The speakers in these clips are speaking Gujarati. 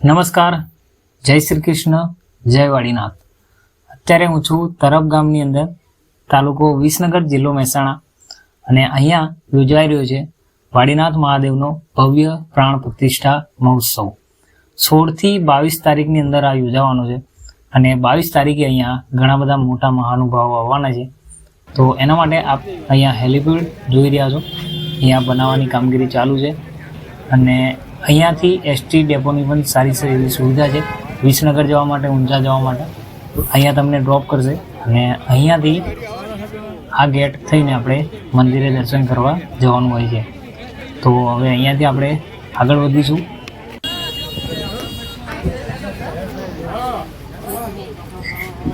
નમસ્કાર. જય શ્રી કૃષ્ણ. જય વાડીનાથ અત્યારે હું છું તરફ ગામની અંદર તાલુકો વિસનગર જિલ્લો મહેસાણા અને અહીંયા યોજાઈ રહ્યો છે વાડીનાથ મહાદેવનો ભવ્ય પ્રાણ પ્રતિષ્ઠા મહોત્સવ. સોળથી બાવીસ તારીખની અંદર આ યોજાવાનો છે અને બાવીસ તારીખે અહીંયા ઘણા બધા મોટા મહાનુભાવો આવવાના છે. તો એના માટે આપ અહીંયા હેલિપેડ જોઈ રહ્યા છો. અહીંયા બનાવવાની કામગીરી ચાલુ છે અને અહીંયાથી એસટી ડેપોની પણ સારી સારી એવી સુવિધા છે. વિસનગર જવા માટે, ઊંઝા જવા માટે. અહીંયા તમને ડ્રોપ કરશે. અને અહીંયાથી આ ગેટ થઈને આપણે મંદિરે દર્શન કરવા જવાનું હોય છે. તો હવે અહીંયાથી આપણે આગળ વધીશું.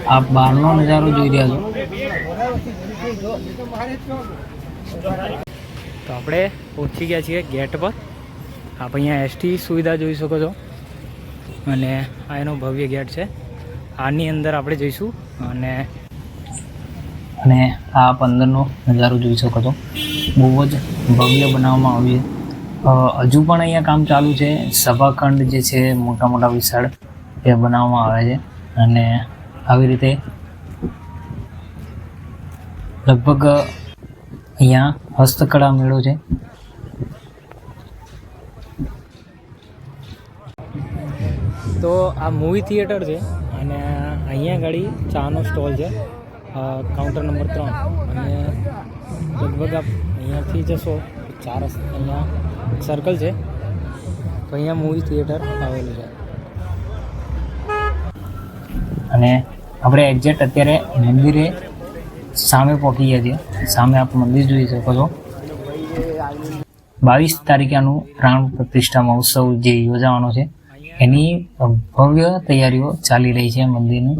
આપ બહારનો નજારો જોઈ રહ્યા છો. તો આપણે પહોંચી ગયા છીએ ગેટ પર. આપ અહીંયા એસટી સુવિધા જોઈ શકો છો. અને આ એનો ભવ્ય ગેટ છે. આની અંદર આપણે જઈશું અને અને આ પંદરનો નજારો જોઈ શકો છો. બહુ જ ભવ્ય બનાવવામાં આવ્યું હજુ પણ અહીંયા કામ ચાલુ છે. સભાખંડ જે છે મોટા મોટા વિશાળ એ બનાવવામાં આવે છે. અને આવી રીતે લગભગ અહીંયા હસ્તકળા મેળો છે. તો આ મૂવી થિયેટર છે અને અહીંયા ગાડી ચાનો સ્ટોલ છે કાઉન્ટર નંબર ત્રણ. અને લગભગ આપ અહીંયાથી જશો ચાર અહીંયા સર્કલ છે, તો અહીંયા મૂવી થિયેટર આવેલું છે. અને આપણે એક્ઝેક્ટ અત્યારે મંદિરે સામે પહોંચી ગયા છીએ. સામે આપ મંદિર જોઈ શકો છો. બાવીસ તારીખેનું પ્રાણ પ્રતિષ્ઠા મહોત્સવ જે યોજાવાનો છે. એની ભવ્ય તૈયારીઓ ચાલી રહી છે મંદિરની.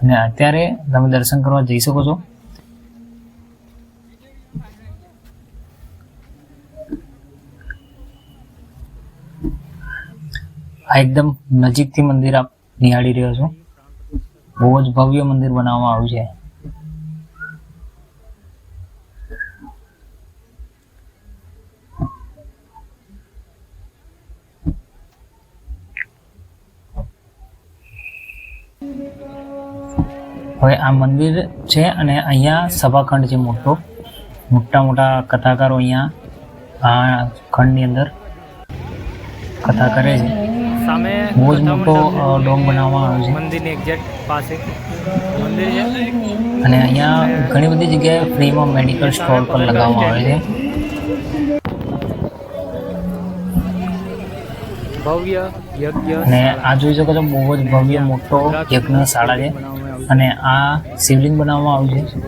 અને અત્યારે તમે દર્શન કરવા જઈ શકો છો. આ એકદમ નજીકથી મંદિર આપ નિહાળી રહ્યો છો. બહુ જ ભવ્ય મંદિર બનાવવામાં આવ્યું છે. હવે આ મંદિર છે અને અહીંયા સભાખંડ છે મોટો. મોટા મોટા કથાકારો અહીંયા આ ખંડની અંદર કથા કરે છે. સામે બહુ જ મોટો ડોમ બનાવવામાં આવ્યો છે. મંદિરની એક્ઝેક્ટ પાસે મંદિર છે. અને અહીંયા ઘણી બધી જગ્યાએ ફ્રીમાં મેડિકલ સ્ટોર પણ લગાવવામાં આવે છે. ભવ્ય યજ્ઞ અને આ જોઈ શકો છો બહુ જ ભવ્ય મોટો યજ્ઞશાળા છે. અને આ શિવલિંગ બનાવવામાં આવ્યું છે.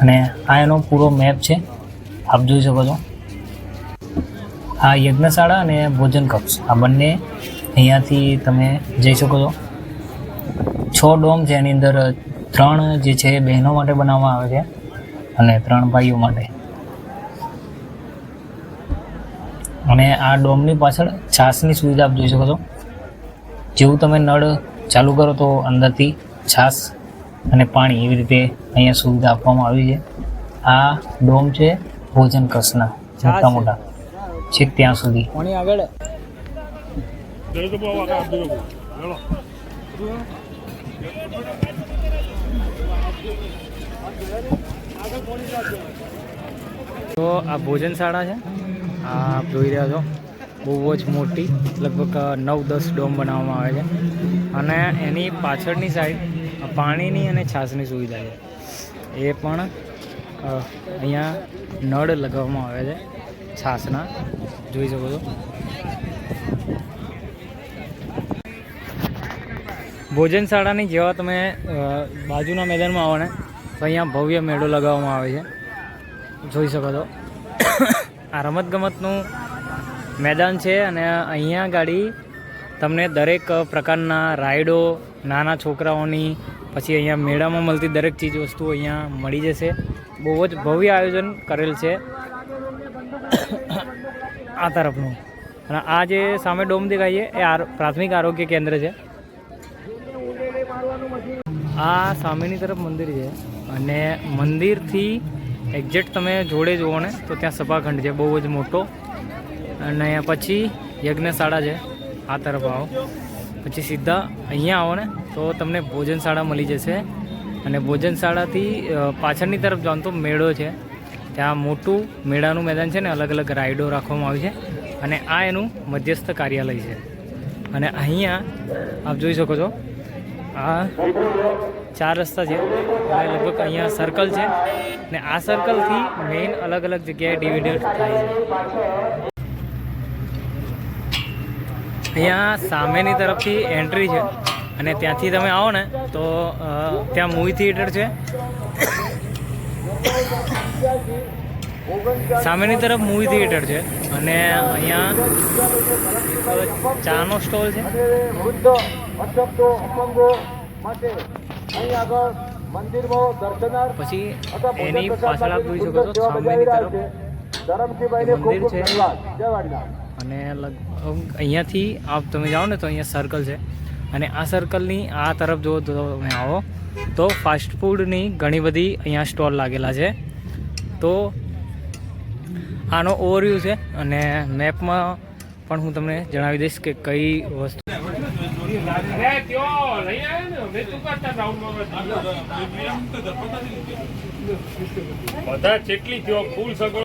અને આ એનો પૂરો મેપ છે. આપ જોઈ શકો છો. આ યજ્ઞશાળા અને ભોજન કક્ષ. આ બંને અહીંયાથી તમે જઈ શકો છો. છ ડોમ છે એની અંદર ત્રણ જે છે બહેનો માટે બનાવવામાં આવે છે. અને ત્રણ ભાઈઓ માટે. અને આ ડોમની પાછળ છાસની સુવિધા આપ જોઈ શકો છો. જેવું તમે નળ ચાલુ કરો તો અંદરથી છાસ અને પાણી એવી રીતે અહીંયા સુવિધા આપવામાં આવી છે. આ ડોમ છે ભોજન કસના મોટા મોટા. છે ત્યાં સુધી. આગળ. તો આ ભોજનશાળા છે. આ જોઈ રહ્યા છો. બહુ જ મોટી, લગભગ નવ, દસ ડોમ બનાવવામાં આવે છે. અને એની પાછળની સાઈડ પાણીની અને છાશની સુવિધા છે. એ પણ અહીંયા નળ લગાવવામાં આવે છે છાશના. જોઈ શકો છો. ભોજનશાળાની જેવા તમે બાજુના મેદાનમાં આવો ને અહીંયા ભવ્ય મેળો લગાવવામાં આવે છે. જોઈ શકો છો આ રમતગમતનું મેદાન છે અને અહીંયા ગાડી તમને દરેક પ્રકારના રાઈડો નાના છોકરાઓની, પછી અહીંયા મેળામાં મળતી દરેક ચીજ વસ્તુ અહીંયા મળી જશે. બહુ જ ભવ્ય આયોજન કરેલ છે. આ તરફનું. અને આ જે સામે ડોમ દેખાય છે, એ પ્રાથમિક આરોગ્ય કેન્દ્ર છે. આ સામેની તરફ મંદિર છે. અને મંદિરથી એક્ઝેક્ટ તમે જોડે જુઓ ને, તો ત્યાં સભાખંડ છે, બહુ જ મોટો. અને પછી યજ્ઞશાળા છે, આ તરફ આવો. પછી સીધા અહીંયા આવો ને, તો તમને ભોજનશાળા મળી જશે. અને ભોજનશાળાથી પાછળની તરફ જાઓ તો મેળો છે. ત્યાં મોટું મેળાનું મેદાન છે ને અલગ અલગ રાઈડો રાખવામાં આવી છે. અને આ એનું મધ્યસ્થ કાર્યાલય છે. અને અહીંયા આપ જોઈ શકો છો, આ ચાર રસ્તા છે. લગભગ અહીંયા સર્કલ છે. ને આ સર્કલથી મેઇન અલગ અલગ જગ્યાએ ડિવિડેડ થાય છે. અહીંયા સામેની તરફથી એન્ટ્રી છે. અને ત્યાંથી તમે આવો ને તો ત્યાં મૂવી થિયેટર છે. સામેની તરફ મૂવી થિયેટર છે. અને અહીંયા ચાનો સ્ટોલ છે. અહીં આગળ મંદિરમાં પછી એની પાછળ આપ જોઈ શકો છો સામેની તરફ ધરમસિંહભાઈને ખૂબ મંદિર ખૂબ છે. ધન્યવાદ. જય વાડીનાથ. અને લગભગ અહીંયાથી આપ તમે જાઓ ને તો અહીંયા સર્કલ છે. અને આ સર્કલની આ તરફ જો તમે આવો. તો ફાસ્ટ ફૂડની ઘણી બધી અહીંયા સ્ટોલ લાગેલા છે. તો આનો ઓવરવ્યૂ છે. અને મેપમાં પણ હું તમને જણાવી દઈશ કે કઈ વસ્તુ બધા જેટલી થયો ફૂલ સગવડ